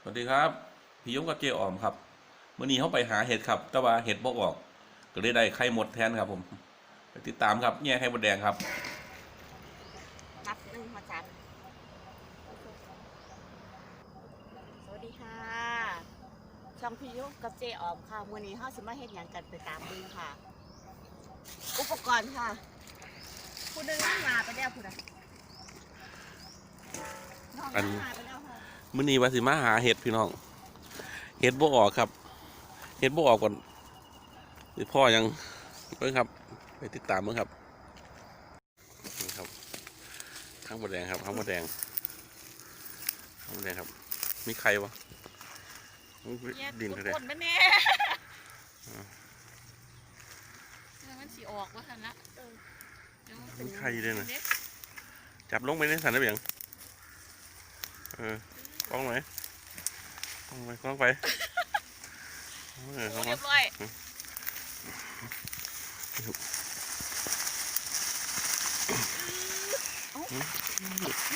สวัสดีครับพี่ยงกับเจออมครับเมื่อนี้เขาไปหาเห็ดครับ แต่ว่าเห็ดบ่ออก ก็เลยได้ไข่หมดแทนครับผมไปติดตามครับแง่ไข่มดแดงครับนับหนึ่งมาจันสวัสดีค่ะช่องพี่ยุกับเจออมค่ะวันนี้เฮาสิมาเฮ็ดหยังกันไปตามดูค่ะ อุปกรณ์ค่ะผู้หนึงนั่งมาไปแล้วผู้ใดน้องอันนั่ง มาไปแล้วค่ะมื่อนี้ว่าสิมาหาเห็ดพี่น้องเห็ดบ่ออกครับเห็ดบ่ออกก่อนหรือพ่อยังเพิ่งครับ ไปติดตามเพิ่งครับนี่ครับข้างมดแดงครับข้างมดแดงข้างมดแดงครับ มีใครวะอุ๊ยดินทุเท่ากไหร่คนแม่แน่มันสีออกว่าทันละมีใครด้วยนะจับลงไปในสันได้เบียงเออ กล้องไหนกล้องไปกล้องไปเออกล้องเรีมายบร้อย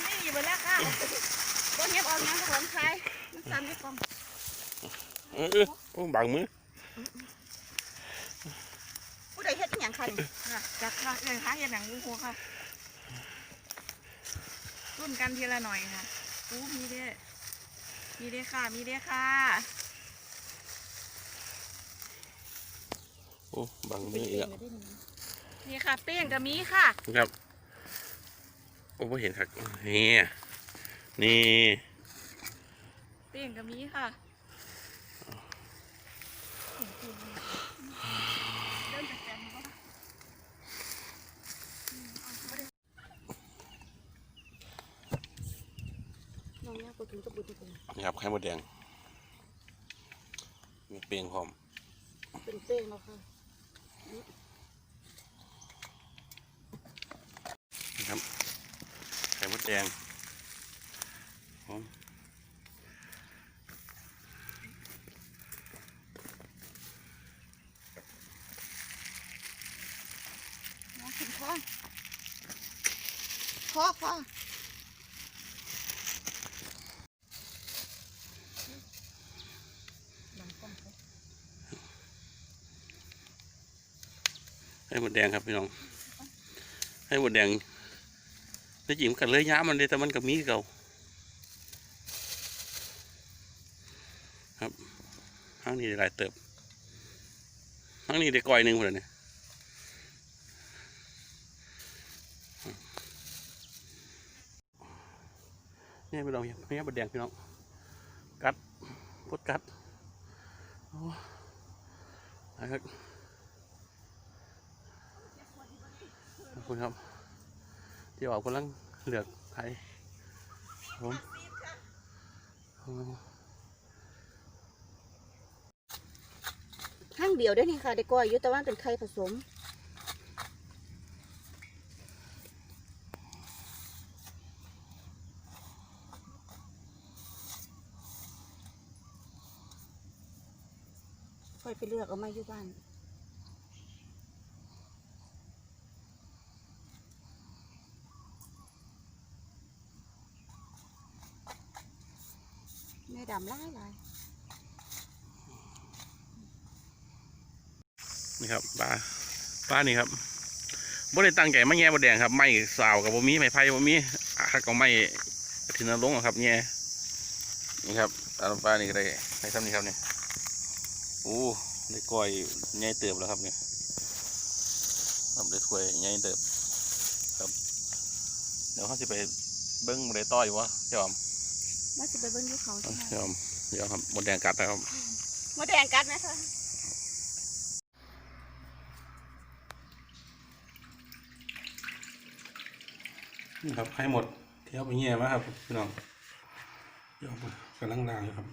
ไม่มีไปแล้วค่ะก็เฮ็บออกยังของใครมันซ้ำที่กองเออเออโอ้บังมือผู้ใดเฮ็ดอีหยังคะนี่ค่ะจักค่ะเลยค่ะเห็นหนังงูหัวค่ะรุ่นกันทีละหน่อยค่ะอู้มีเด้ มีเด้ค่ะ มีเด้ค่ะ โอ้บังมืออีกแล้วนี่ค่ะ เป้งกับมีค่ะ ครับ โอ้ไม่เห็นครับนี่นี่ เป้งกับมีค่ะ เริ่มจากแกนบ่ น้องยากกว่าถึงกับบุตรเป็นนี่ครับไข่มดแดง มีเปลียงพร้อม เป็นเป้งแล้วค่ะนี่ครับ ไข่มดแดงพร้อมน้องกินข้อ ข้อข้อไข่มดแดงครับพี่น้องไข่มดแดงได้จิ้มนกันเลยย้ามันเลยแต่มันกับมีเก่าครับห้างนี้ได้หลายเติบห้างนี้ได้ก้อยหนึ่งคนเนี่ยนี่พี่น้องนี่บดแดงพี่น้องกัดพดกัดโอ้นะครับขอบ คุณครับ ที่ออกกำลังเหลือกไทยผมโอ้ข้างเดียวได้นี่ค่ะได้ก้อยยู่แต่ว่าเป็นไข่ผสมค่อยไปเลือกเอามาอยู่บ้าน แม่ดำไล่ลยนี่ครับปลาปลานี่ครับบ่ได้ตั้งใจมาแง่บดแดงครับ ไม่สาวกับบ่มีไม้ไผ่บ่มีอะก็ไม่ทินนลงค์อะครับแง่นี่ครับปลาปลานี่ก็ได้ได้ซ้ำนี่ครับเนี่ยโอ้ได้ก้อยใหญ่เติบแล้วครับเนี่ยครับได้ถ้วยใหญ่เติบครับ เดี๋ยวเขาสิไปเบิ้งบ่ได้ต่ออยู่วะเจ้าอม ว่าจะไปเบิ้งยูเขาเอาใช่ไหมเจ้าอมเดี๋ยวครับบดแดงกัดนะครับมดแดงกัดไหมคะนี่ครับให้หมดเที่ยวไปเงี้ยมาครับพี่น้องเดี๋ยวไปกำลังล่างอยู่ครับ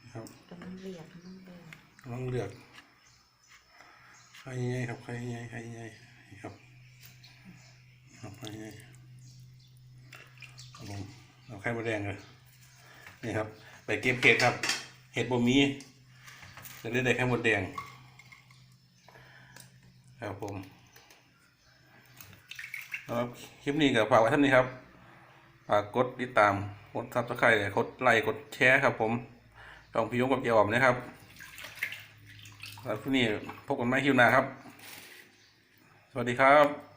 นี่ครับกำลังเรียกกำลังเรียกกำลังเลือกไข่ใหญ่ครับไข่ใหญ่ไข่ใหญ่นี่ครับครับไข่ใหญ่ครับผม เอาไข่มดแดงเลยนี่ครับไปเก็บเห็ดครับ เห็ดบ่มีจะได้ได้ไข่มดแดง ครับผมสำหรับคลิปนี้ก็ฝากไว้ท่านนี้ครับฝากกดติดตามกดซับสไครต์กดไลค์กดแชร์ครับ ผมช่องพี่ยงกับเจียวอมนะครับแล้วพรุ่นี้พบกันใหม่คิวหน้าครับ สวัสดีครับ